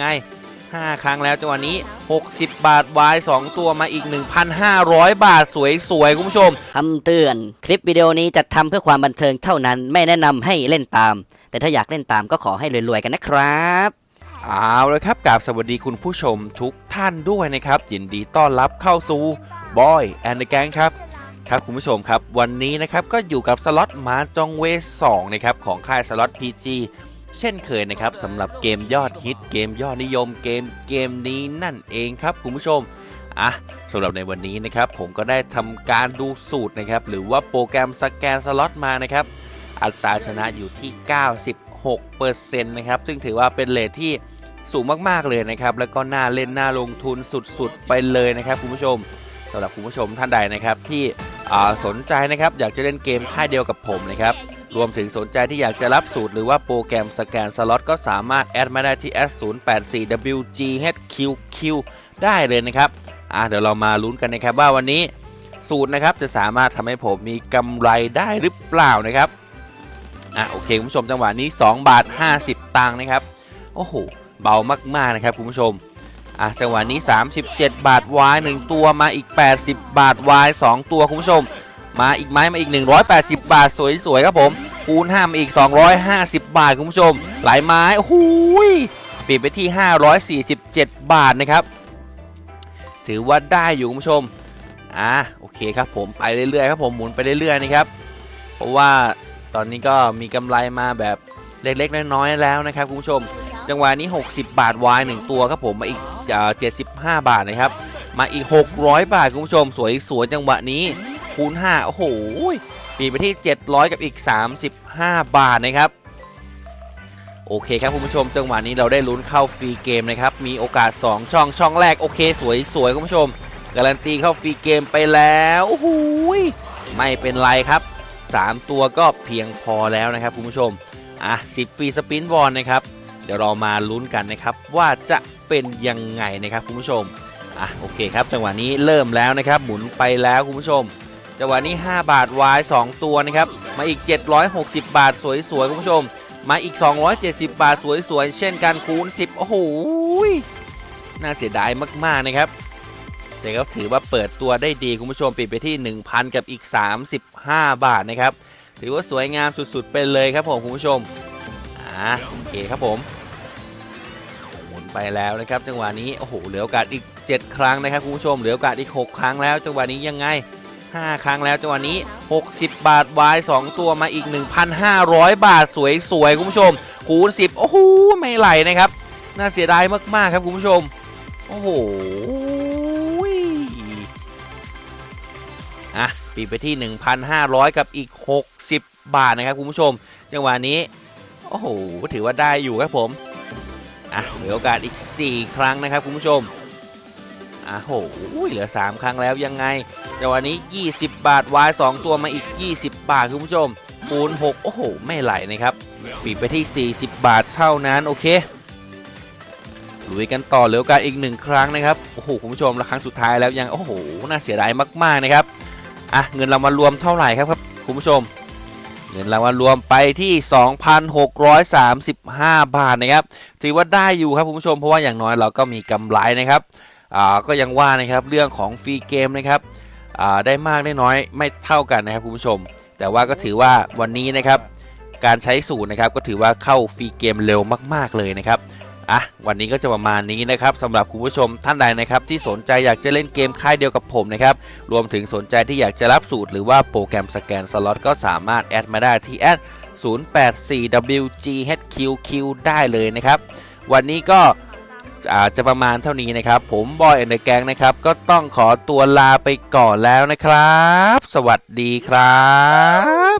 ไง 5 ครั้งแล้วจังหวะนี้ 60 บาทวาย2ตัวมาอีก 1,500 บาทสวยๆ คุณผู้ชม คำเตือน คลิปวิดีโอนี้จัดทำเพื่อความบันเทิงเท่านั้น ไม่แนะนำให้เล่นตาม แต่ถ้าอยากเล่นตามก็ขอให้รวยๆ กันนะครับ เอาเลยครับกราบสวัสดีคุณผู้ชมทุกท่านด้วยนะครับ ยินดีต้อนรับเข้าสู่บอยแอนด์แกงครับ ครับคุณผู้ชมครับ วันนี้นะครับก็อยู่กับสล็อตมาจองเวส2นะครับของค่ายสล็อต PG เช่นเคยนะครับสำหรับเกมยอดฮิตเกมยอดนิยมเกมเกมนี้นั่นเองครับคุณผู้ชมอะสำหรับในวันนี้นะครับผมก็ได้ทำการดูสูตรนะครับหรือว่าโปรแกรมสแกนสล็อตมานะครับอัตราชนะอยู่ที่ 96%นะครับซึ่งถือว่าเป็นเลทที่สูงมากๆเลยนะครับแล้วก็น่าเล่นน่าลงทุนสุดๆ ไปเลยนะครับคุณผู้ชมสำหรับคุณผู้ชมท่านใดนะครับที่สนใจนะครับอยากจะเล่นเกมค่ายเดียวกับผมนะครับ รวมถึงสนใจที่อยากจะรับสูตรหรือว่าโปรแกรมสแกนสล็อตก็สามารถแอดมาได้ที่ S084WGHQQ ได้เลยนะครับอะเดี๋ยวเรามาลุ้นกันนะครับว่าวันนี้สูตรนะครับจะสามารถทำให้ผมมีกำไรได้หรือเปล่านะครับอะโอเคคุณผู้ชมจังหวะนี้ 2 บาท 50 ตังค์นะครับโอ้โหเบามากๆนะครับคุณผู้ชมอะจังหวะนี้ 37 บาทวาย1ตัวมาอีก 80 บาทวาย2ตัวคุณผู้ชม มาอีกไม้มาอีก 180 บาท สวยๆครับผม คูณ5มาอีก 250 บาท คุณผู้ชม หลายไม้โอ้โหยปิดไปที่ 547 บาทนะครับ ถือว่าได้อยู่คุณผู้ชม อะโอเคครับผมไปเรื่อยๆครับผมหมุนไปเรื่อยๆนะครับ เพราะว่าตอนนี้ก็มีกำไรมาแบบเล็กๆน้อยๆแล้วนะครับคุณผู้ชม จังหวะนี้ 60 บาทวาย1ตัวครับผมมาอีกอ่า75 บาทนะครับ มาอีก 600 บาทคุณผู้ชม สวยสวยจังหวะนี้ คูณ5โอ้โหปีไปที่ 700 กับอีก 35 บาทนะครับ โอเคครับคุณผู้ชม จังหวะนี้เราได้ลุ้นเข้าฟรีเกมนะครับ มีโอกาส 2 ช่องช่องแรก โอเค สวยสวยคุณผู้ชม การันตีเข้าฟรีเกมไปแล้วโอ้โหไม่เป็นไรครับ 3 ตัวก็เพียงพอแล้วนะครับคุณผู้ชมอะ10ฟรีสปินบอลนะครับเดี๋ยวเรามาลุ้นกันนะครับว่าจะเป็นยังไงนะครับคุณผู้ชมอะโอเคครับจังหวะนี้เริ่มแล้วนะครับ หมุนไปแล้วคุณผู้ชม จังหวะนี้ 5 บาทวาย 2 ตัวนะครับ มาอีก 760 บาทสวยๆ คุณผู้ชม มาอีก 270 บาทสวยๆ เช่นกันคูณ 10 โอ้โห น่าเสียดายมากๆนะครับ แต่ก็ถือว่าเปิดตัวได้ดีคุณผู้ชมปิดไปที่ 1,000 กับอีก 35 บาทนะครับ ถือว่าสวยงามสุดๆ ไปเลยครับผมคุณผู้ชม อ่าโอเคครับผมหมุนไปแล้วนะครับจังหวะนี้โอ้โหเหลือโอกาสอีก 7 ครั้งนะครับคุณผู้ชมเหลือโอกาสอีก 6 ครั้งแล้วจังหวะนี้ยังไง 5 ครั้งแล้วจังหวะนี้ 60 บาทวาย2ตัวมาอีก 1,500 บาทสวยๆคุณผู้ชม คูณ 10 โอ้โหไม่ไหลนะครับ น่าเสียดายมากๆครับคุณผู้ชม โอ้โหอะปีไปที่ 1,500 กับอีก 60 บาทนะครับคุณผู้ชม จังหวะนี้ โอ้โหถือว่าได้อยู่ครับผมอะเหลือโอกาสอีก 4 ครั้งนะครับคุณผู้ชม อะโหเหลือ 3 ครั้งแล้วยังไงจังหวะนี้ 20 บาทวาย 2 ตัวมาอีก 20 บาทคุณผู้ชมคูณ6โอ้โห ไม่ไหลนะครับปีไปที่ 40 บาทเท่านั้น โอเคลุยกันต่อเหลือกาสอีกหนึ่งครั้งนะครับโอ้โหคุณผู้ชมละครั้งสุดท้ายแล้วยังโอ้โหน่าเสียดายมากๆนะครับอะเงินรางวัลรวมเท่าไหร่ครับครับคุณผู้ชม เงินรางวัลรวมไปที่ 2,635 บาทนะครับถือว่าได้อยู่ครับคุณผู้ชมเพราะว่าอย่างน้อยเราก็มีกำไรนะครับ ก็ยังว่านะครับเรื่องของฟรีเกมนะครับได้มากได้น้อยไม่เท่ากันนะครับคุณผู้ชม แต่ว่าก็ถือว่าวันนี้นะครับการใช้สูตรนะครับก็ถือว่าเข้าฟรีเกมเร็วมาก ๆเลยนะครับอะวันนี้ก็จะประมาณนี้นะครับสำหรับคุณผู้ชมท่านใดนะครับที่สนใจอยากจะเล่นเกมค่ายเดียวกับผมนะครับรวมถึงสนใจที่อยากจะรับสูตรหรือว่าโปรแกรมสแกนสล็อตก็สามารถแอดมาได้ที่แอด 084WGHQQ ได้เลยนะครับ วันนี้ก็ อาจจะประมาณเท่านี้นะครับ ผมบอยเอนเดอร์แกงนะครับ ก็ต้องขอตัวลาไปก่อนแล้วนะครับ สวัสดีครับ